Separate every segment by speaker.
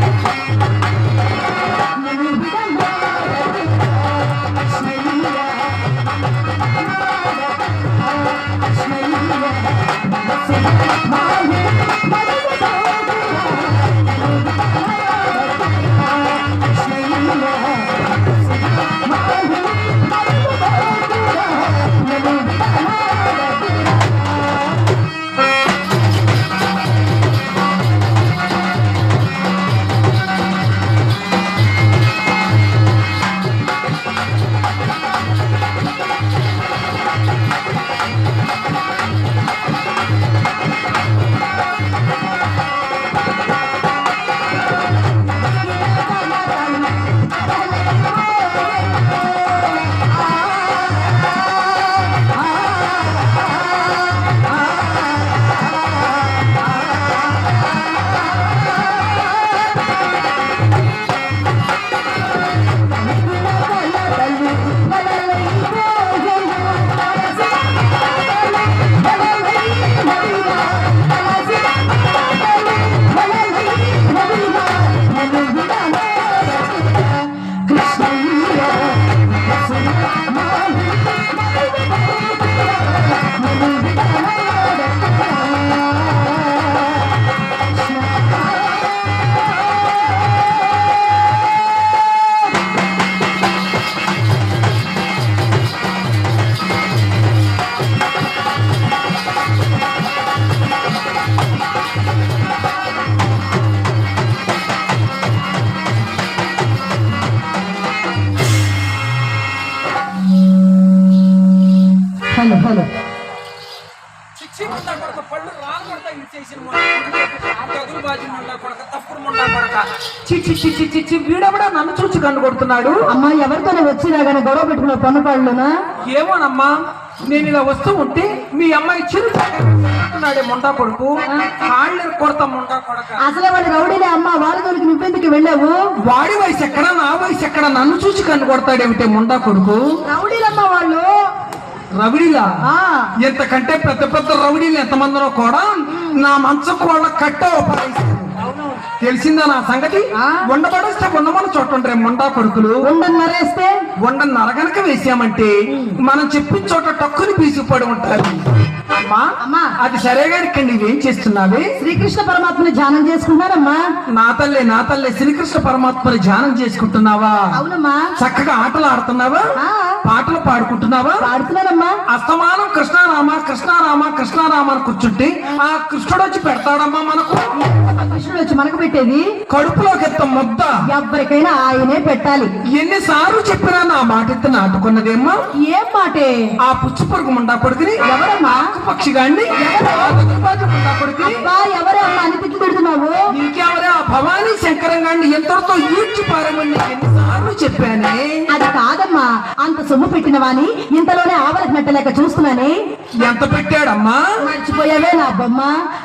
Speaker 1: Thank
Speaker 2: చిచ్చి చిచ్చి చిచ్చి వీడెవడా నన్ను చూచి కన్ను కొడుతున్నాడు?
Speaker 1: అమ్మా ఎవరితోనే వచ్చినా గానీ గొడవ పెట్టుకున్న పన్నుకాళ్ళునా
Speaker 2: ఏమోనమ్మా నేను ఇలా వస్తూ ఉంటే మీ అమ్మాయి చిరు నాడే ముండా కొడుకు. కాళ్ళు కొడతా ముండా కొడక.
Speaker 1: అసలే వాడు రౌడీలే అమ్మా వాళ్ళ దొరికి నువ్వెందుకు వెళ్ళావు?
Speaker 2: వాడి వయసు ఎక్కడ నా వయసు ఎక్కడ నన్ను చూసి కన్ను కొడతాడేమిటే ముండా కొడుకు?
Speaker 1: రౌడీలమ్మా వాళ్ళు.
Speaker 2: రవిడిలా
Speaker 1: ఆ.
Speaker 2: ఎంతకంటే పెద్ద పెద్ద రౌడీలు ఎంతమందినో కూడా నా మంచకు వాళ్ళ కట్ట తెలిసిందా నా సంగతి. ఉండబడేస్తే ఉండమని చూడండి ముండా కొడుకులు.
Speaker 1: ఉండని మరేస్తే
Speaker 2: వండ నరగనక వేసామంటే మనం చెప్పిన చోట టక్కుని పీసుపడి ఉంటారు. అమ్మా
Speaker 1: అమ్మా.
Speaker 2: అది సరే గాని ఇక్కడ నీవేం చేస్తున్నావే?
Speaker 1: శ్రీకృష్ణ పరమాత్మని ధ్యానం చేసుకుంటున్నారమ్మా.
Speaker 2: నా తల్లే నా తల్లే శ్రీకృష్ణ పరమాత్మని ధ్యానం చేసుకుంటున్నావా?
Speaker 1: అవునమ్మా.
Speaker 2: చక్కగా ఆటలు ఆడుతున్నావా. పాటలు పాడుకుంటున్నావా?
Speaker 1: పాడుతున్నారమ్మా
Speaker 2: అస్తమానం కృష్ణారామ కృష్ణారామ కృష్ణారామ అని కూర్చుంటే ఆ కృష్ణుడు వచ్చి పెడతాడమ్మా మనకు.
Speaker 1: కృష్ణుడు వచ్చి మనకు పెట్టేది?
Speaker 2: కడుపులోకి ఎత్త ముద్ద.
Speaker 1: ఎవరికైనా ఆయనే పెట్టాలి.
Speaker 2: ఎన్నిసార్లు చెప్పినా నా మాట ఎత్తి నాటుకున్నదేమ్మా?
Speaker 1: ఏం మాటే?
Speaker 2: ఆ పుచ్చు పొరుగు ముండా కొడుకుని
Speaker 1: ఎవరమ్మా?
Speaker 2: పక్షి గాండి ముండా కొడుకుని
Speaker 1: బా ఎవరే అమ్మా అని తిట్లు పెడుతున్నావు?
Speaker 2: నీకెవరే ఆ భవానీ శంకరం గాండి ఎంతటితో ఈడ్చి పారమని ఎన్నిసార్లు చెప్పానే?
Speaker 1: అది కాదమ్మా అంత సొమ్ము పెట్టిన వాని ఇంతలోనే ఆవలకు నెట్టలేక చూస్తున్నానే?
Speaker 2: ఎంత పెట్టాడమ్మా?
Speaker 1: మర్చిపోయావే నా బొమ్మ.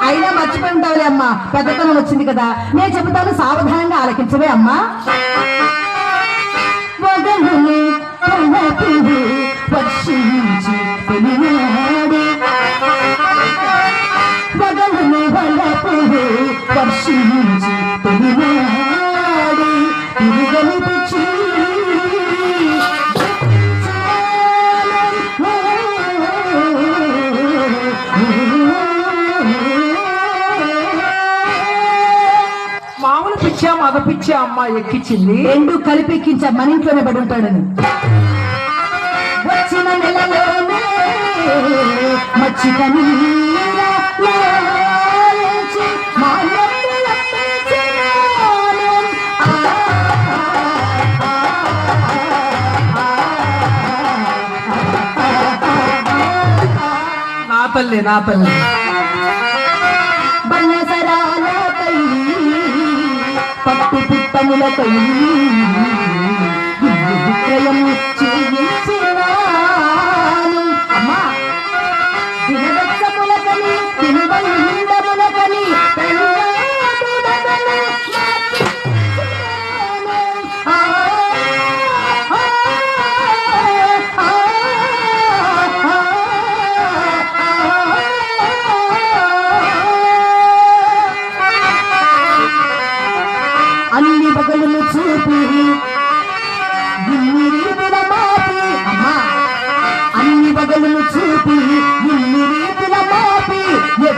Speaker 1: అయినా మర్చిపోయి ఉంటావులే అమ్మా. పెద్దతనం వచ్చింది కదా. నేను చెబుతాను సావధానంగా ఆలకించవే అమ్మా. పిచ్చా
Speaker 2: అమ్మ ఎక్కించింది.
Speaker 1: రెండు కలిపెక్కించా మన ఇంట్లోనే పడి ఉంటాడని. వచ్చిన నెలలోనే మచ్చిక
Speaker 2: నా తల్లి నా తల్లి.
Speaker 1: పట్టు పుట్టములకై ఇల్లు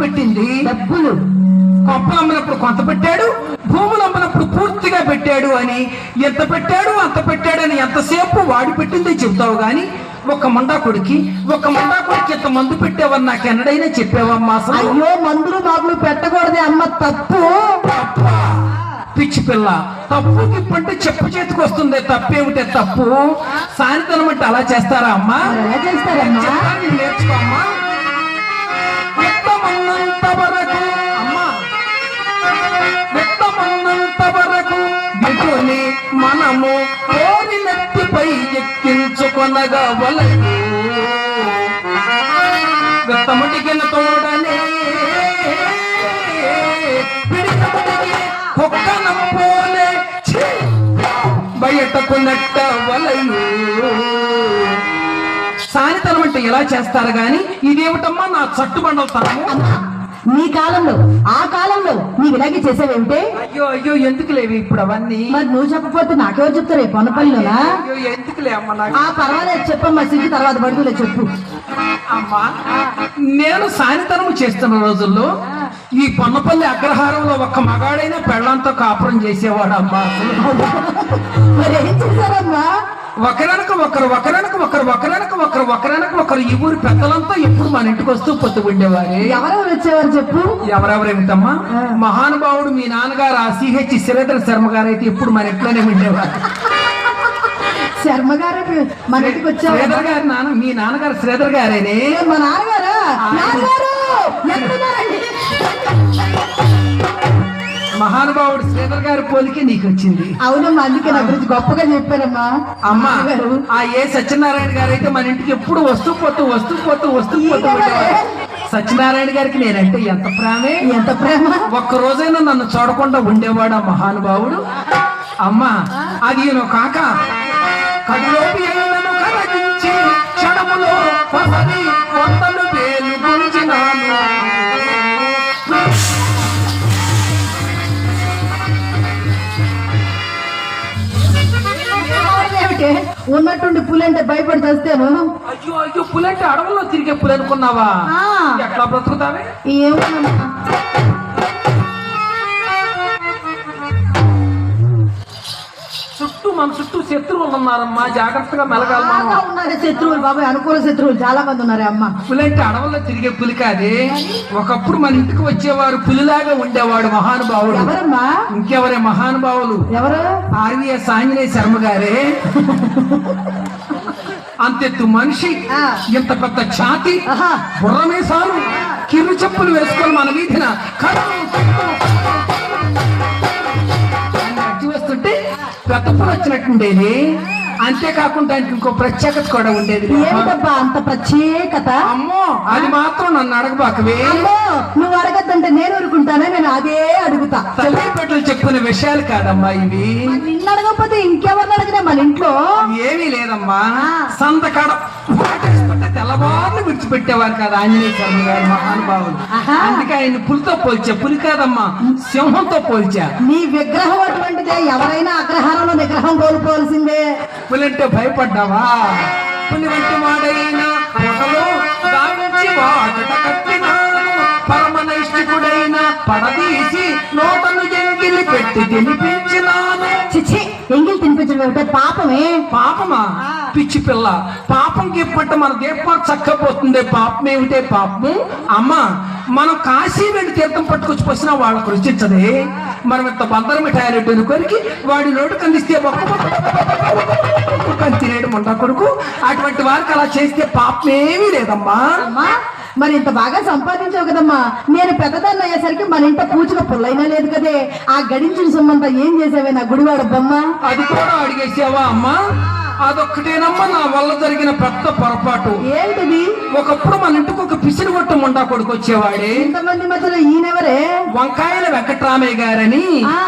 Speaker 2: పెట్టింది?
Speaker 1: డబ్బులు.
Speaker 2: కొప్పలు అమ్మినప్పుడు కొంత పెట్టాడు భూములు అమ్మినప్పుడు పూర్తిగా పెట్టాడు అని ఎంత పెట్టాడు అంత పెట్టాడు అని ఎంతసేపు వాడి పెట్టిందే చెబుతావు గాని ఒక మండాకుడికి ఒక మండాకుడికి ఎంత మందు పెట్టావని నాకు ఎన్నడైనా చెప్పావమ్మా అసలు?
Speaker 1: అయ్యో మందులు మాకులు పెట్టకూడదే అమ్మ తప్పు?
Speaker 2: పిచ్చి పిల్ల తప్పు గిప్పంటే చెప్పు చేతికి వస్తుంది తప్పేమిటే తప్పు? సాయంత్రం అంటే అలా చేస్తారా అమ్మా?
Speaker 1: చేస్తారమ్మా.
Speaker 2: చెప్తాను, వ్యక్తమన్నంత వరకు వ్యక్తమన్నంత వరకు దిగుని మనము కోరి నెత్తిపై ఎక్కించుకొనగవలదు. వ్యక్తముడికిన తోడనే బయటకు నెట్టవలయు అంటే ఎలా చేస్తారు గాని? ఇదేమిటమ్మా నా చట్టుబండలతనము
Speaker 1: నీ కాలంలో ఆ కాలంలో నీవు ఇలాగే చేసావేమిటే?
Speaker 2: అయ్యో అయ్యో ఎందుకు లేవి ఇప్పుడు అవన్నీ?
Speaker 1: మరి నువ్వు చెప్పకపోతే నాకెవరు చెప్తారే? పొన్నపల్లిలోనా?
Speaker 2: అయ్యో ఎందుకులే అమ్మ
Speaker 1: ఆ పర్వాలేదు చెప్పమ్మా సిగ్గు తర్వాత పడుతులే చెప్పు.
Speaker 2: అమ్మా నేను సానితనము చేస్తున్న రోజుల్లో ఈ పొన్నపల్లి అగ్రహారంలో ఒక్క మగాడైనా పెళ్ళంతో కాపురం చేసేవాడు అమ్మా అసలు
Speaker 1: మరి ఏం చేశారమ్మా?
Speaker 2: ఒకరనక ఒకరు ఒకరనక ఒకరు ఒకరనక ఒకరు ఒకరనక ఒకరు ఈ ఊరి పెద్దలంతా ఎప్పుడు మన ఇంటికి వస్తూ పొత్తు ఉండేవారే
Speaker 1: ఎవరెవరు వచ్చేవారు చెప్పు?
Speaker 2: ఎవరెవరేమిటమ్మా? మహానుభావుడు మీ నాన్నగారు ఆ సిహెచ్ శ్రీధర శర్మ గారు అయితే ఎప్పుడు మన ఇంట్లోనే ఉండేవారు.
Speaker 1: శర్మ గారు మన ఇంటికి వచ్చేవారు
Speaker 2: శ్రీధర్ గారు నాన్న మీ నాన్నగారు శ్రీధర్ గారేనే?
Speaker 1: మా నాన్నగారా?
Speaker 2: మహానుభావుడు శ్రీధర్ గారి పోలికే నీకు వచ్చింది
Speaker 1: అవునమ్మా అందుకే నా గురించి గొప్పగా చెప్పారమ్మా
Speaker 2: అమ్మా ఆ ఏ సత్యనారాయణ గారు అయితే మన ఇంటికి ఎప్పుడు వస్తూ పోతూ వస్తూ పోతూ వస్తూ పోతూ సత్యనారాయణ గారికి నేనంటే ఎంత ప్రేమే?
Speaker 1: ఎంత ప్రేమ?
Speaker 2: ఒక్క రోజైనా నన్ను చూడకుండా ఉండేవాడు ఆ మహానుభావుడు? అమ్మా అది కాక క్షణములో
Speaker 1: ఉన్నట్టుండి పులంటే భయపడి చేస్తాను
Speaker 2: అయ్యో అయ్యో పులంటే అడవుల్లో తిరిగే పులి అనుకున్నావా. ఎట్లా బ్రతుకుతావే?
Speaker 1: ఏమన్నా
Speaker 2: మన చుట్టూ శత్రువులు ఉన్నారమ్మా. జాగ్రత్తగా మెలగాలి మనం
Speaker 1: ఉన్నారు శత్రువులు బాబాయ్ అనుకూల శత్రువులు. చాలా మంది ఉన్నారే అమ్మ.
Speaker 2: పులంటే అడవుల్లో తిరిగే పులి కాదే. ఒకప్పుడు మన ఇంటికి వచ్చేవారు పులిలాగా ఉండేవాడు మహానుభావుడు.
Speaker 1: ఎవరమ్మా?
Speaker 2: ఇంకెవరే మహానుభావులు?
Speaker 1: ఎవరు?
Speaker 2: ఆర్వీఎస్ ఆంజనేయ శర్మ గారే. అంతెత్తు మనిషి
Speaker 1: ఆ.
Speaker 2: ఇంత పెద్ద ఛాతి
Speaker 1: ఆహా.
Speaker 2: బుర్రమేసాలు కిరు చెప్పులు వేసుకొని మన వీధిన కర్రు, పెద్దప్పుడు వచ్చినట్టుండేది అంతేకాకుండా ఆయనకి ఇంకో ప్రత్యేకత కూడా ఉండేది.
Speaker 1: అంత ప్రత్యేకత?
Speaker 2: అమ్మో అది మాత్రం నన్ను అడగబాకవే.
Speaker 1: నువ్వు అడగద్దంటే నేను ఊరుకుంటానే నేను అదే అడుగుతా.
Speaker 2: తల్లిపెట్టలు చెప్పిన విషయాలు కాదమ్మా ఇవి.
Speaker 1: నిన్ను అడగకపోతే ఇంకెవరిని అడిగినా మన ఇంట్లో?
Speaker 2: ఏమీ లేదమ్మా. సంతకాడ. తెల్లవారులు విడిచిపెట్టేవారు కాదు. ఆంజనేయ స్వామి గారు మహానుభావులు. అందుకే ఆయన పులితో పోల్చా. పులి కాదమ్మా సింహంతో పోల్చా.
Speaker 1: నీ విగ్రహం అటువంటిదే. ఎవరైనా అగ్రహారంలో విగ్రహం కోల్పోవలసిందే.
Speaker 2: పులంటే భయపడ్డావా? పులి వంటి కట్టినాను పరమనైష్టికుడైన పడదీసి నోటను ఎంగిలి పెట్టి తినిపించినాను.
Speaker 1: చిచ్చి ఎంగిల్ తినిపించడం పాపమే.
Speaker 2: పాపమా? పిచ్చి పిల్ల పాపంకి ఇప్పటి మన దీపం చక్కపోతుంది పాపం ఏమిటే పాపము అమ్మా మనం కాశీ వెళ్ళి తీర్థం పట్టుకొచ్చి పోసినా వాళ్ళకు రుచించదే మనం ఇంత బందరం మిఠాయిలు కొరికి వాడి నోటు కందిస్తే ఒక్క తినేయడం ముండా కొడుకు అటువంటి వారికి అలా చేస్తే పాపం ఏమీ లేదమ్మా
Speaker 1: అమ్మా మరి ఇంత బాగా సంపాదించావు కదమ్మా నేను పెద్దదాన్ని అయ్యేసరికి మన ఇంట పూచిక పుల్లైనా లేదు కదే ఆ గడించిన సొమ్మంతా ఏం చేసావే నా గుడివాడ బొమ్మ
Speaker 2: అది కూడా అడిగేసావా అమ్మా అదొక్కటేనమ్మా నా వల్ల జరిగిన పెద్ద పొరపాటు.
Speaker 1: ఏంటిది?
Speaker 2: ఒకప్పుడు మన ఇంటికి ఒక పిసిరి కొట్టు ముండా కొడుకు వచ్చేవాడే.
Speaker 1: ఇంతమంది మధ్యలో ఈయనెవరే?
Speaker 2: వంకాయల వెంకట్రామయ్య గారని
Speaker 1: ఆ.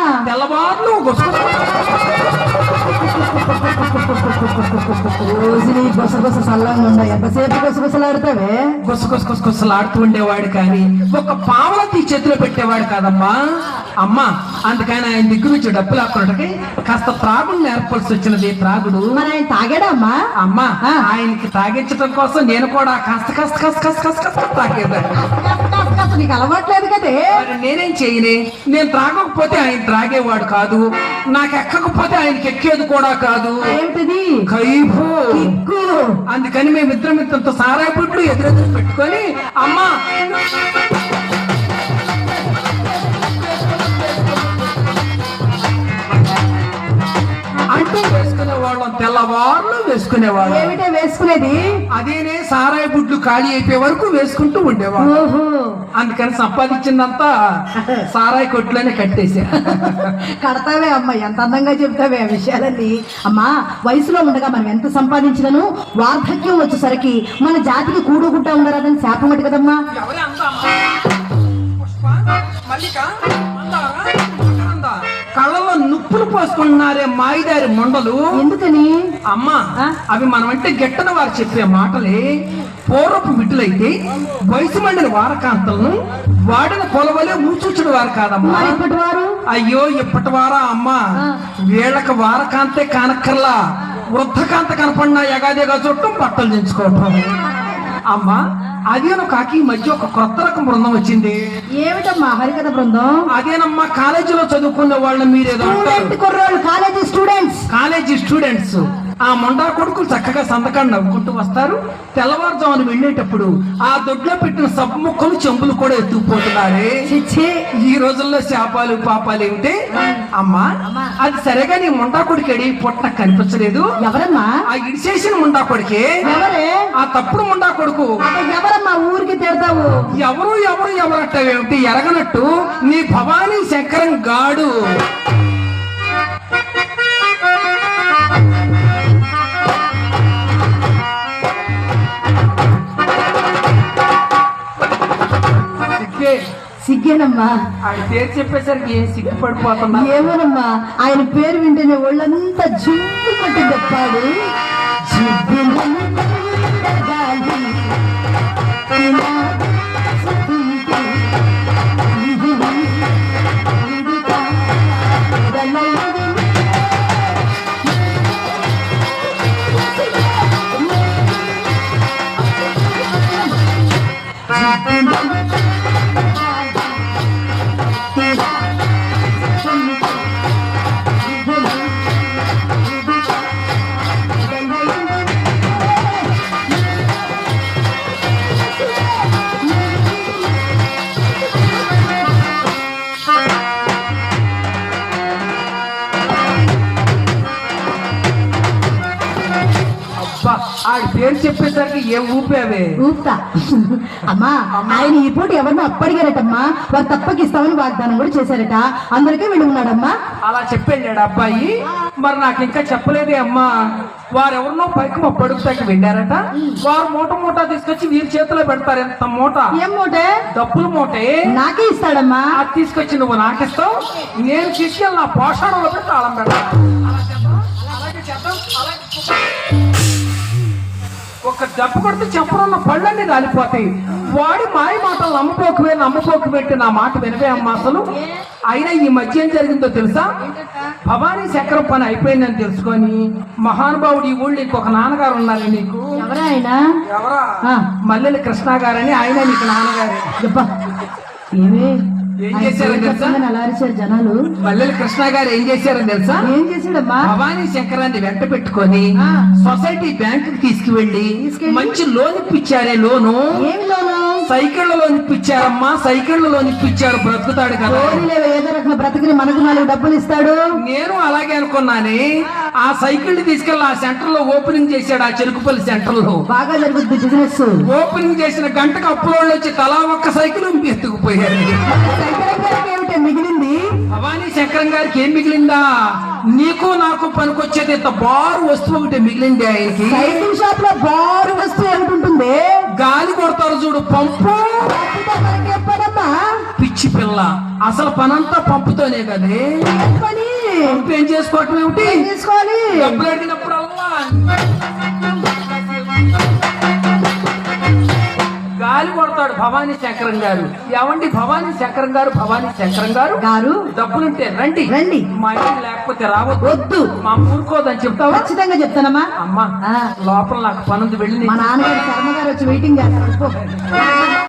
Speaker 2: తెల్లవారులు
Speaker 1: రోజుని గుసగుస సల్లంగా ఉన్నాయి. ఎంతసేపు గుసగుసలాడతావే
Speaker 2: గుసగుసగుసలాడుతూ ఉండేవాడు కానీ ఒక పావల తీ చేతిలో పెట్టేవాడు కాదమ్మా. అమ్మా అందుకని ఆయన దిగ్గు నుంచి డబ్బులు లాక్కున్నట్టుకి కాస్త త్రాగుడు నేర్పాల్సి వచ్చినది. త్రాగుడు
Speaker 1: మరి ఆయన తాగాడా అమ్మా.
Speaker 2: ఆయనకి తాగించడం కోసం నేను కూడా కాస్త కాస్త కాస్త కాస్త కాస్త కాస్త తాగేదాన్ని.
Speaker 1: అసలు నీకు అలవాట్లేదు కదే.
Speaker 2: మరి నేనేం చేయనే? నేను త్రాగకపోతే ఆయన త్రాగేవాడు కాదు. నాకు ఎక్కకపోతే ఆయనకి ఎక్కేది కూడా కాదు.
Speaker 1: ఏమిటిది
Speaker 2: కైఫు.
Speaker 1: కిక్కు.
Speaker 2: అందుకని మేమిద్దరం ఇంత సారాయి పుట్లు ఎదురెదురు పెట్టుకొని అమ్మా అంటూ వేసుకునేవాళ్ళం.
Speaker 1: ఏమిటే వేసుకునేది?
Speaker 2: అదేనే సారాయి బుడ్లు ఖాళీ అయిపోయే వరకు వేసుకుంటూ ఉండేవాళ్ళం. అందుకని సంపాదించిందంతా సారాయి కొట్లోనే కట్టేసా
Speaker 1: కడతావే అమ్మ ఎంత అందంగా చెప్తావే ఆ విషయాలన్నీ. అమ్మా వయసులో ఉండగా మనం ఎంత సంపాదించినను వార్ధక్యం వచ్చేసరికి మన జాతికి కూడుగుట్ట ఉండరాదని శాపం ఒకటి కదమ్మా.
Speaker 2: మల్లిక. నుప్పులు పోసుకుంటున్నారే మాయిదారి మొండలు?
Speaker 1: ఎందుకని?
Speaker 2: అమ్మా? అవి మనమంటే గిట్టన వారు చెప్పే మాటలే. పూర్వపు బిడ్డలైతే వయసు మండిన వారకాంతలను వాడిన పొలవలే మూచూచుడు వారు కాదమ్మా.
Speaker 1: ఇప్పటి వారు
Speaker 2: అయ్యో ఇప్పటి వారా అమ్మా. వీళ్ళకి వారకాంతే కానక్కర్లా. వృద్ధకాంత కనపడినా ఎగాదిగా చుట్టం బట్టలు దించుకోవటం. అమ్మా అదేనో కాకి మధ్య ఒక కొత్త రకం బృందం వచ్చింది.
Speaker 1: ఏమిటమ్మా హరికథ బృందం?
Speaker 2: అదేనమ్మా కాలేజీలో చదువుకునే వాళ్ళని మీరేదో అంటారు.
Speaker 1: స్టూడెంట్ కుర్రోళ్ళు కాలేజీ స్టూడెంట్స్.
Speaker 2: College students. ఆ మొండా కొడుకులు చక్కగా సంతకాన్ని నవ్వుకుంటూ వస్తారు. తెల్లవారుజామున వెళ్ళేటప్పుడు ఆ దొడ్లో పెట్టిన సబ్బు ముక్కలు చెంబులు కూడా ఎత్తుకుపోతున్నారే. ఈ రోజుల్లో శాపాలు పాపాలు ఏమిటి అమ్మా అది సరేగా నీ ముండా కొడుకు ఎడి పుట్ట కనిపించలేదు.
Speaker 1: ఎవరమ్మా?
Speaker 2: ఆ ఇడిసేసిన ముండా కొడుకే.
Speaker 1: ఎవరే?
Speaker 2: ఆ తప్పుడు ముండా కొడుకు.
Speaker 1: ఎవరమ్మా ఊరికి తిడతావు?
Speaker 2: ఎవరు ఎవరు ఎవరట్టేమిటి ఎరగనట్టు నీ భవానీ శంకరం గాడు.
Speaker 1: సిగ్గేనమ్మా
Speaker 2: ఆయన పేరు చెప్పేసరికి ఏం సిగ్గుపడిపోతున్నా
Speaker 1: ఏమోనమ్మా ఆయన పేరు వింటేనే ఒళ్ళంతా జివ్వు కొట్టి చెప్పాడు
Speaker 2: అబ్బా ఏం ఊపావే
Speaker 1: ఊపుతా అమ్మా ఆయన ఈ పూట ఎవరినో అప్పడిగారటమ్మా. వారు తప్పకిస్తామని వాగ్దానం కూడా చేశారట. అందరికీ వెళ్ళి ఉన్నాడమ్మా.
Speaker 2: అలా చెప్పాడు అబ్బాయి. మరి నాకు ఇంకా చెప్పలేదే అమ్మా. వారెవరినో పైకి మా పడుగుతాకి వెళ్ళారట. వారు మూట మూట తీసుకొచ్చి వీరి చేతిలో పెడతారు. ఎంత మూట?
Speaker 1: ఏం మూటే?
Speaker 2: డబ్బుల మూటే.
Speaker 1: నాకే ఇస్తాడమ్మా.
Speaker 2: అది తీసుకొచ్చి నువ్వు నాకిస్తావు. నేను తీసుకెళ్ళి నా పోషణలో పెట్టి తాళం పెడతాను ఒక దెబ్బ కొడితే చెప్పనున్న పళ్ళన్నీ రాలిపోతాయి. వాడి మాయ మాటలు నమ్మపోకువే నమ్మపోకు పెట్టి నా మాట వినవే అమ్మా అసలు. అయినా ఈ మధ్య ఏం జరిగిందో తెలుసా? భవానీ చక్రం పని అయిపోయిందని తెలుసుకొని మహానుభావుడు ఈ ఊళ్ళో ఇంకొక నాన్నగారు ఉన్నారు నీకు?
Speaker 1: ఎవరా ఆయన?
Speaker 2: ఎవరా?
Speaker 1: ఆ.
Speaker 2: మల్లెల కృష్ణ గారని ఆయన నీకు నాన్నగారే.
Speaker 1: చెప్పా ఏమే?
Speaker 2: ఏం చేశారో తెలుసా?
Speaker 1: చెప్పగానే అలా అరిచారు జనాలు
Speaker 2: మల్లెల కృష్ణ గారు ఏం చేశారో తెలుసా
Speaker 1: ఏం చేశాడమ్మా
Speaker 2: భవానీ శంకరాన్ని వెంట పెట్టుకొని. సొసైటీ బ్యాంక్ తీసుకువెళ్ళి
Speaker 1: తీసుకెళ్ళి?
Speaker 2: మంచి లోన్ ఇప్పించారే లోను
Speaker 1: ఏమి
Speaker 2: ఇప్పించారమ్మా సైకిళ్ళ లోన్ ఇప్పించారు బ్రతుకుతాడు కదా.
Speaker 1: ఏదో బ్రతికిని మనకు నాలుగు డబ్బులు ఇస్తాడు.
Speaker 2: నేను అలాగే అనుకున్నానే ఆ సైకిల్ తీసుకెళ్ళి ఆ సెంటర్లో ఓపెనింగ్ చేశాడు ఆ చెరుకుపల్లి సెంటర్లో
Speaker 1: బాగా జరుగుద్ది బిజినెస్
Speaker 2: ఓపెనింగ్ చేసిన గంటకు అప్పులోళ్ళు వచ్చి తలా ఒక్క సైకిల్ ఎత్తుకుపోయారు.
Speaker 1: మిగిలింది
Speaker 2: భవానీ శంకరం గారికి ఏం మిగిలిందా? నీకు నాకు పనికొచ్చేది ఇంత బారు వస్తువు ఒకటి మిగిలింది ఆయనకి.
Speaker 1: సైకిల్ షాప్లో బారు వస్తువు ఏమిటి ఉంటుంది?
Speaker 2: గాలి కొడతారు చూడు పంపు? పిచ్చి పిల్ల. అసలు పనంతా పంపుతోనే కదే. పంపు ఏం చేసుకోవటం ఏమిటి?
Speaker 1: ఏం తీసుకోవాలి
Speaker 2: డబ్బులు అడిగినప్పుడల్లా. గాలి కొడతాడు భవానీ శంకరం గారు. ఏమండి భవానీ శంకరం గారు భవానీ శంకరం గారు?
Speaker 1: గారు.
Speaker 2: డబ్బులుంటే రండి.
Speaker 1: రండి.
Speaker 2: మా ఇంటికి లేకపోతే రావద్దు.
Speaker 1: వద్దు.
Speaker 2: మా ఊరుకోదని చెప్తావా?
Speaker 1: ఖచ్చితంగా చెప్తానమ్మా.
Speaker 2: అమ్మా
Speaker 1: ఆ,
Speaker 2: లోపల నాకు పనుంది వెళ్ళి
Speaker 1: మా నాన్నగారు శర్మ గారు వచ్చి వెయిటింగ్ చేస్తారు.